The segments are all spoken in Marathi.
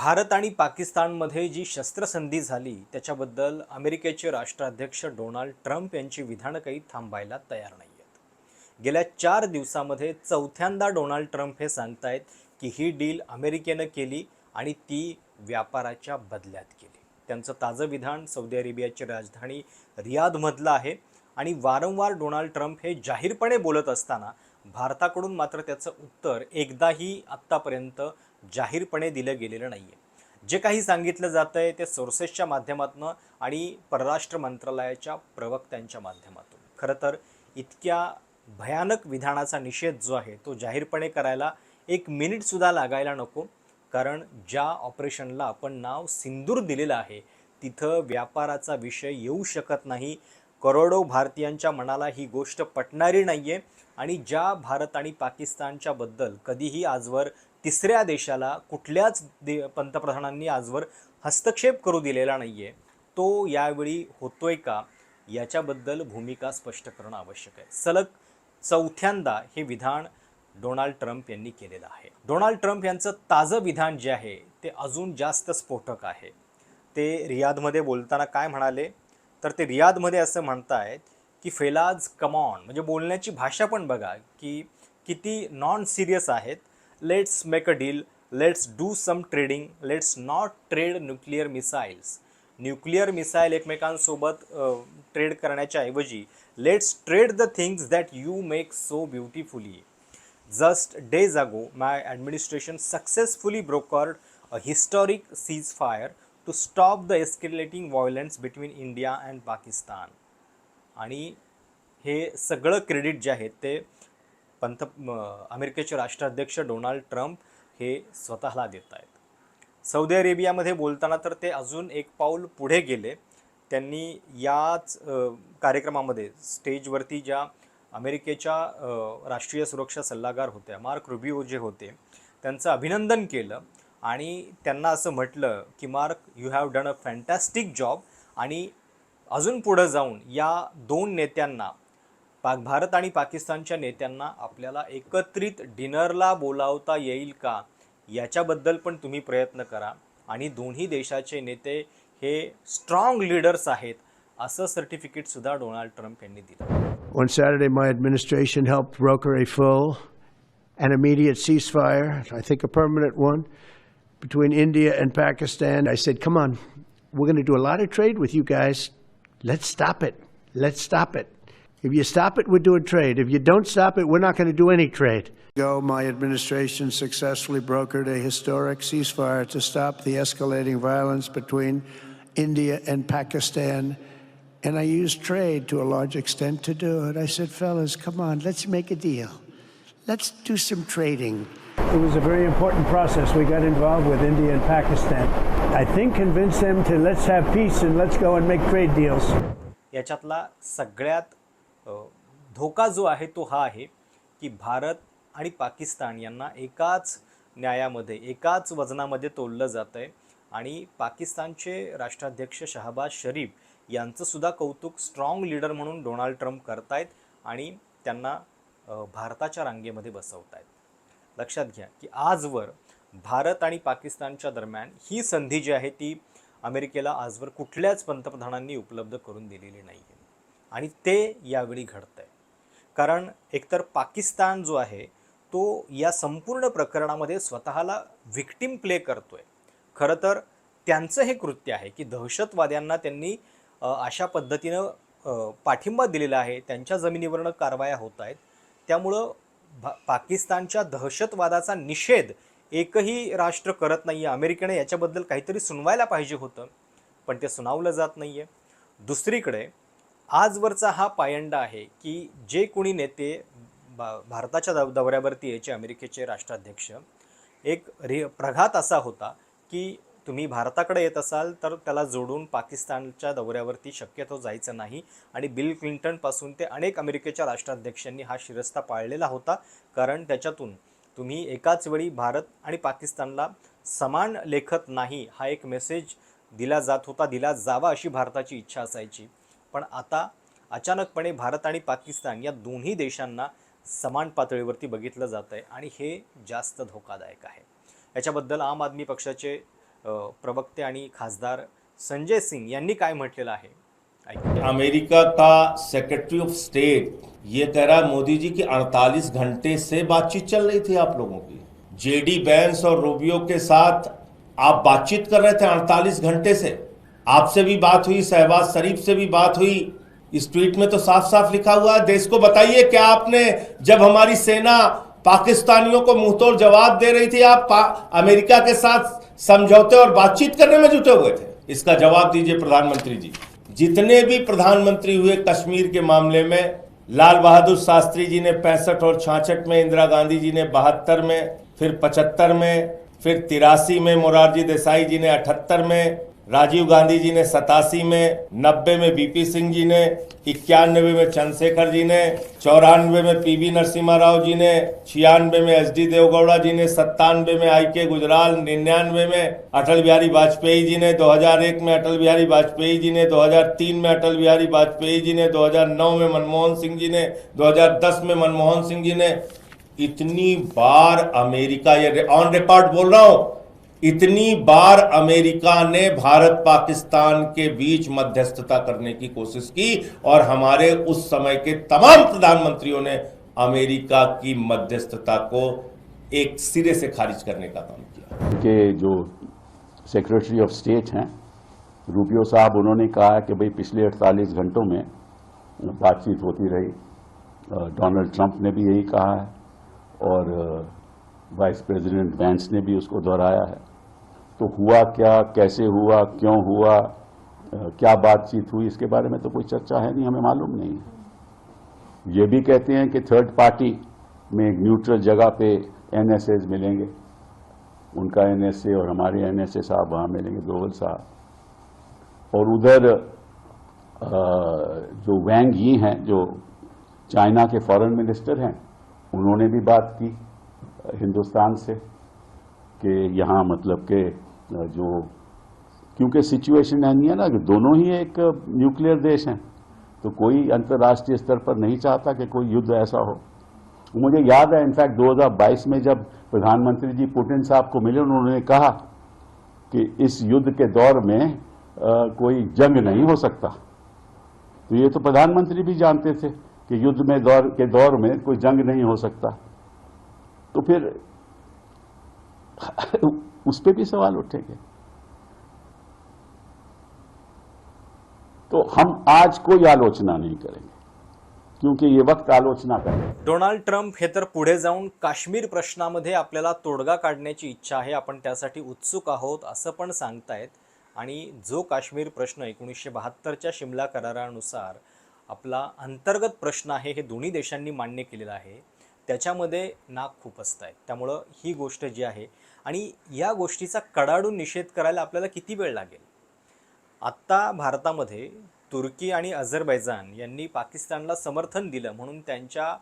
भारत आणि पाकिस्तानमध्ये जी शस्त्रसंधी झाली त्याच्याबद्दल अमेरिकेचे राष्ट्राध्यक्ष डोनाल्ड ट्रम्प यांची विधानं काही थांबायला तयार नाही आहेत गेल्या चार दिवसामध्ये चौथ्यांदा डोनाल्ड ट्रम्प हे सांगतायत की ही डील अमेरिकेनं केली आणि ती व्यापाराच्या बदल्यात केली. त्यांचं ताजं विधान सौदी अरेबियाची राजधानी रियादमधलं आहे आणि वारंवार डोनाल्ड ट्रम्प हे जाहीरपणे बोलत असताना भारताकडून मात्र त्याचं उत्तर एकदाही आत्तापर्यंत जाहीरपणे दिलं गेलेलं नाही आहे जे काही सांगितलं जातं आहे ते सोर्सेसच्या माध्यमातून आणि परराष्ट्र मंत्रालयाच्या प्रवक्त्यांच्या माध्यमातून. खरं तर इतक्या भयानक विधानाचा निषेध जो आहे तो जाहीरपणे करायला एक मिनिटसुद्धा लागायला नको. कारण ज्या ऑपरेशनला आपण नाव सिंदूर दिलेलं आहे तिथं व्यापाराचा विषय येऊ शकत नाही. करोडो भारतीयांच्या मनाला ही गोष्ट पटणारी नाही आहे आणि ज्या भारत आणि पाकिस्तानच्या बद्दल कधीही आजवर तिसऱ्या देशाला कुठल्याच दे पंतप्रधानांनी आजवर हस्तक्षेप करू दिलेला नाही आहे तो यावेळी होतोय का? याच्याबद्दल भूमिका स्पष्ट करणं आवश्यक आहे. सलग चौथ्यांदा हे विधान डोनाल्ड ट्रम्प यांनी केलेलं आहे. डोनाल्ड ट्रम्प यांचं ताजं विधान जे आहे ते अजून जास्त स्फोटक आहे. ते रियादमध्ये बोलताना काय म्हणाले? तर ते रियादमध्ये असं म्हणतायत की फेलाज कमॉन म्हणजे बोलण्याची भाषा पण बघा की किती नॉन सिरियस आहेत. Let's make a deal let's do some trading let's not trade nuclear missiles nuclear missile एकमेकांसोबत ट्रेड करण्याच्या ऐवजी let's trade the things that you make so beautifully just days ago my administration successfully brokered a historic ceasefire to stop the escalating violence between India and Pakistan आणि हे सगळं क्रेडिट जे आहे ते पंत अमेरिकेचे राष्ट्राध्यक्ष डोनाल्ड ट्रम्प हे स्वतःला देत आहेत. सौदी अरेबियामध्ये बोलताना तर ते अजून एक पाऊल पुढे गेले. त्यांनी याच कार्यक्रमामध्ये स्टेजवरती ज्या अमेरिकेच्या राष्ट्रीय सुरक्षा सल्लागार होत्या मार्क रुबिओ जे होते त्यांचं अभिनंदन केलं आणि त्यांना असं म्हटलं की Mark you have done a fantastic job. आणि अजून पुढं जाऊन या दोन नेत्यांना पाक भारत आणि पाकिस्तानच्या नेत्यांना आपल्याला एकत्रित डिनरला बोलावता येईल का याच्याबद्दल पण तुम्ही प्रयत्न करा आणि दोन्ही देशाचे नेते हे स्ट्रॉंग लीडर्स आहेत असं सर्टिफिकेट सुद्धा डोनाल्ड ट्रम्प यांनी दिलं On Saturday, my administration helped broker a full and immediate ceasefire, I think a permanent one, between India and Pakistan. I said, come on, we're going to do a lot of trade with you guys. Let's stop it. Let's stop it. If you stop it, we're doing trade. If you don't stop it, we're not going to do any trade. Go, my administration successfully brokered a historic ceasefire to stop the escalating violence between India and Pakistan. And I used trade to a large extent to do it. I said, fellas, come on, let's make a deal. Let's do some trading. It was a very important process. We got involved with India and Pakistan. I think convinced them to let's have peace and let's go and make trade deals. याच्यातला सगळ्यात अ, धोका जो आहे तो हा आहे की भारत आणि पाकिस्तान यांना एकाच न्यायामध्ये एकाच वजनामध्ये तोललं जातं आहे आणि पाकिस्तानचे राष्ट्राध्यक्ष शहबाज शरीफ यांचंसुद्धा कौतुक स्ट्रॉंग लीडर म्हणून डोनाल्ड ट्रम्प करतायत आणि त्यांना भारताच्या रांगेमध्ये बसवतायत. लक्षात घ्या की आजवर भारत आणि पाकिस्तानच्या दरम्यान ही संधी जी आहे ती अमेरिकेला आजवर कुठल्याच पंतप्रधानांनी उपलब्ध करून दिलेली नाही आहे आणि ते यावेळी घडतं आहे कारण एकतर पाकिस्तान जो आहे तो या संपूर्ण प्रकरणामध्ये स्वतःला व्हिक्टीम प्ले करतोय. खरं तर त्यांचं हे कृत्य आहे की दहशतवाद्यांना त्यांनी अशा पद्धतीनं पाठिंबा दिलेला आहे. त्यांच्या जमिनीवरनं कारवाया होत आहेत. त्यामुळं भा पाकिस्तानच्या दहशतवादाचा निषेध एकही राष्ट्र करत नाही आहे अमेरिकेने याच्याबद्दल काहीतरी सुनवायला पाहिजे होतं पण ते सुनावलं जात नाही आहे दुसरीकडे आजवरचा हा पायंडा आहे की जे कोणी नेते बा भारताच्या दौ दौऱ्यावरती यायचे अमेरिकेचे राष्ट्राध्यक्ष एक रे प्रघात असा होता की तुम्ही भारताकडे येत असाल तर त्याला जोडून पाकिस्तानच्या दौऱ्यावरती शक्यतो जायचं नाही आणि बिल क्लिंटनपासून ते अनेक अमेरिकेच्या राष्ट्राध्यक्षांनी हा शिरस्ता पाळलेला होता. कारण त्याच्यातून तुम्ही एकाच वेळी भारत आणि पाकिस्तानला समान लेखत नाही हा एक मेसेज दिला जात होता दिला जावा अशी भारताची इच्छा असायची. पण आता अचानकपणे भारत आणि पाकिस्तान या दोन्ही देशांना समान पातळीवरती बघितलं जात आहे आणि हे जास्त धोकादायक आहे. याच्याबद्दल आम आदमी पक्षाचे प्रवक्ते आणि खासदार संजय सिंग यांनी काय म्हटलेलं आहे? अमेरिका का सेक्रेटरी ऑफ स्टेट ये कह रहा है मोदी जी की 48 घंटे से बातचीत चल रही थी आप लोगों की। जेडी बैंस और रूबियो के साथ आप बातचीत कर रहे थे 48 घंटे से? आपसे भी बात हुई, शहबाज शरीफ से भी बात हुई। इस ट्वीट में तो साफ़ साफ़ लिखा हुआ है, देश को बताइए क्या आपने जब हमारी सेना पाकिस्तानियों को मुंहतोड़ जवाब दे रही थी, आप अमेरिका के साथ समझौते और बातचीत करने में जुटे हुए थे? इसका जवाब दीजिए प्रधानमंत्री जी। जितने भी प्रधानमंत्री हुए कश्मीर के मामले में, लाल बहादुर शास्त्री जी ने पैंसठ और छाछठ में, इंदिरा गांधी जी ने बहत्तर में, फिर पचहत्तर में, फिर तिरासी में, मोरारजी देसाई जी ने अठहत्तर में राजीव गांधी जी ने सतासी में, नब्बे में बीपी सिंह जी ने, इक्यानवे में चंद्रशेखर जी ने, चौरानवे में पीवी नरसिम्हा राव जी ने, छियानवे में एस डी देवगौड़ा जी ने, सत्तानवे में आई के गुजराल, निन्यानवे में अटल बिहारी वाजपेयी जी ने 2001 में अटल बिहारी वाजपेयी जी ने 2003 में अटल बिहारी वाजपेयी जी ने 2009 में मनमोहन सिंह जी ने 2010 में मनमोहन सिंह जी ने। इतनी बार अमेरिका ये ऑन रिकॉर्ड बोल रहा हूँ इतनी बार अमेरिका ने भारत पाकिस्तान के बीच मध्यस्थता करने की कोशिश की और हमारे उस समय के तमाम प्रधानमंत्रियों ने अमेरिका की मध्यस्थता को एक सिरे से खारिज करने का काम किया। के जो सेक्रेटरी ऑफ़ स्टेट हैं रूपियो साहब, उन्होंने कहा कि भाई पिछले 48 घंटों में बातचीत होती रही। डोनाल्ड ट्रंप ने भी यही कहा है और वाइस प्रेसिडेंट वैंस ने भी उसको दोहराया है। तो हुआ क्या, कैसे हुआ, क्यों हुआ क्या बातचीत हुई, इसके बारे में तो कोई चर्चा है नहीं, हमें मालूम नहीं। ये भी कहते हैं कि थर्ड पार्टी में एक न्यूट्रल जगह पे एनएसएज मिलेंगे। उनका एनएसए और हमारे एनएसए साहब वहाँ मिलेंगे दोवल साहब। और उधर जो वैंग ही हैं, जो चाइना के फॉरेन मिनिस्टर हैं, उन्होंने भी बात की हिंदुस्तान से, कि यहाँ मतलब के जो क्योंकि सिचुएशन है है ना कि दोनों ही एक न्यूक्लियर देश हैं तो कोई अंतर्राष्ट्रीय स्तर पर नहीं चाहता कि कोई युद्ध ऐसा हो। मुझे याद है इनफैक्ट 2022 में जब प्रधानमंत्री जी पुटिन साहब को मिले उन्होंने कहा कि इस युद्ध के दौर में अ, कोई जंग नहीं हो सकता। तो ये तो प्रधानमंत्री भी जानते थे कि युद्ध में दौर के दौर में कोई जंग नहीं हो सकता। तो फिर उस पर भी सवाल उठेंगे। तो हम आज कोई आलोचना नहीं करेंगे क्योंकि ये वक्त आलोचना करें डोनाल्ड ट्रम्प हे तर पुढे जाऊन काश्मीर प्रश्नामध्ये आपल्याला तोडगा काढण्याची इच्छा आहे आपण त्यासाठी उत्सुक आहोत असं पण सांगतायत. आणि जो काश्मीर प्रश्न एकोणीसशे बहात्तरच्या शिमला करारानुसार आपला अंतर्गत प्रश्न आहे हे दोन्ही देशांनी मान्य केलेला आहे त्याच्यामध्ये नाक खूप आहेत त्यामुळं ही गोष्ट जी आहे आणि या गोष्टीचा कडाडून निषेध करायला आपल्याला किती वेळ लागेल? आत्ता भारतामध्ये तुर्की आणि अझरबैजान यांनी पाकिस्तानला समर्थन दिलं म्हणून त्यांच्या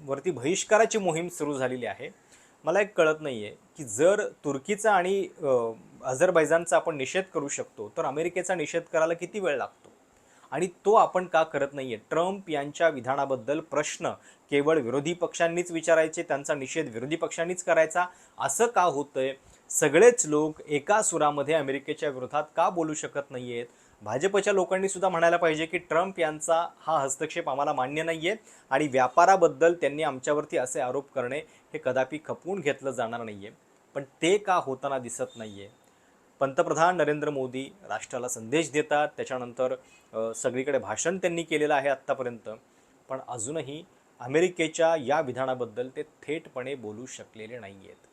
वरती बहिष्काराची मोहीम सुरू झालेली आहे. मला एक कळत नाही आहे की जर तुर्कीचा आणि अझरबैजानचा आपण निषेध करू शकतो तर अमेरिकेचा निषेध करायला किती वेळ लागतो? आणि तो आपण का करत नाही आहे ट्रम्प यांच्या विधानाबद्दल प्रश्न केवळ विरोधी पक्षांनीच विचारायचे त्यांचा निषेध विरोधी पक्षांनीच करायचा? असं का होतंय? सगळेच लोक एका सुरामध्ये अमेरिकेच्या विरोधात का बोलू शकत नाही आहेत भाजपच्या लोकांनी सुद्धा म्हणायला पाहिजे की ट्रम्प यांचा हा हस्तक्षेप आम्हाला मान्य नाही आहे आणि व्यापाराबद्दल त्यांनी आमच्यावरती असे आरोप करणे हे कदापि खपवून घेतलं जाणार नाही आहे पण ते का होताना दिसत नाही आहे पंतप्रधान नरेंद्र मोदी राष्ट्राला संदेश देतात. त्याच्यानंतर सगळीकडे भाषण त्यांनी केलेलं आहे आत्तापर्यंत. पण अजूनही अमेरिकेच्या या विधानाबद्दल ते थेटपणे बोलू शकलेले नाही आहेत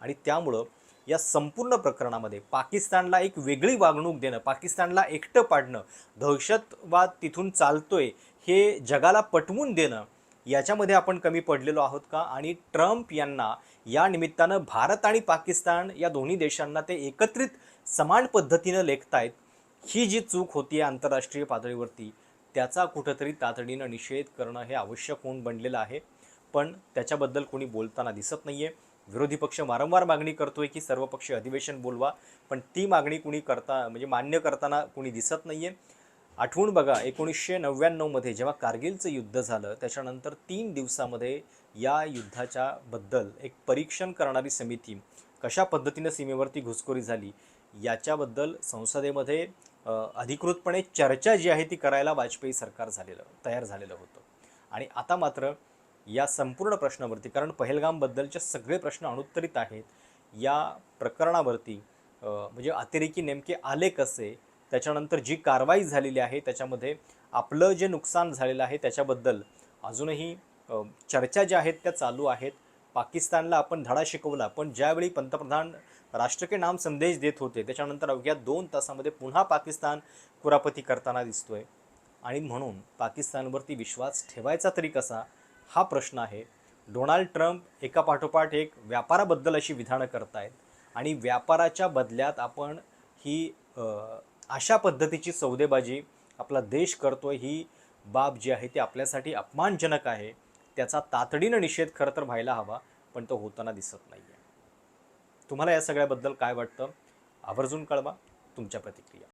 आणि त्यामुळं या संपूर्ण प्रकरणामध्ये पाकिस्तानला एक वेगळी वागणूक देणं पाकिस्तानला एकटं पाडणं दहशतवाद तिथून चालतोय हे जगाला पटवून देणं याच्यामध्ये आपण कमी पडलेलो आहोत का? आणि ट्रम्प यांना या निमित्तानं भारत आणि पाकिस्तान या दोन्ही देशांना ते एकत्रित समान पद्धतीनं लेखतायत ही जी चूक होती आहे आंतरराष्ट्रीय पातळीवरती त्याचा कुठंतरी तातडीनं निषेध करणं हे आवश्यक होऊन बनलेलं आहे. पण त्याच्याबद्दल कोणी बोलताना दिसत नाही आहे विरोधी पक्ष वारंवार मागणी करतोय की सर्वपक्षीय अधिवेशन बोलवा पण ती मागणी कुणी करता म्हणजे मान्य करताना कुणी दिसत नाही आहे आठवून बघा एकोणीसशे नव्याण्णवमध्ये जेव्हा कारगिलचं युद्ध झालं त्याच्यानंतर तीन दिवसामध्ये या युद्धाच्या बद्दल एक परीक्षण करणारी समिती कशा पद्धतीनं सीमेवरती घुसखोरी झाली याच्याबद्दल संसदेमध्ये अधिकृतपणे चर्चा जी आहे ती करायला वाजपेयी सरकार झालेलं तयार झालेलं होतं. आणि आता मात्र या संपूर्ण प्रश्नावरती कारण पहलगामबद्दलचे सगळे प्रश्न अनुत्तरित आहेत या प्रकरणावरती म्हणजे अतिरेकी नेमके आले कसे त्याच्यानंतर जी कारवाई झालेली आहे त्याच्यामध्ये आपलं जे नुकसान झालेलं आहे त्याच्याबद्दल अजूनही चर्चा ज्या आहेत त्या चालू आहेत. पाकिस्तानला आपण धडा शिकवला पण ज्यावेळी पंतप्रधान राष्ट्र के नाम संदेश देत होते त्याच्यानंतर अवघ्या दोन तासामध्ये पुन्हा पाकिस्तान कुरापती करताना दिसतोय. आणि म्हणून पाकिस्तानवरती विश्वास ठेवायचा तरी कसा हा प्रश्न आहे. डोनाल्ड ट्रम्प एका पाठोपाठ एक व्यापाराबद्दल अशी विधानं करतायत. आणि व्यापाराच्या बदल्यात आपण ही अशा पद्धतीची सौदेबाजी आपला देश करतो ही बाब जी आहे ती आपल्यासाठी अपमानजनक आहे. त्याचा तातडीनं निषेध खरं तर व्हायला हवा पण तो होताना दिसत नाही आहे तुम्हाला या सगळ्याबद्दल काय वाटतं? आवर्जून कळवा. तुमच्या प्रतिक्रिया.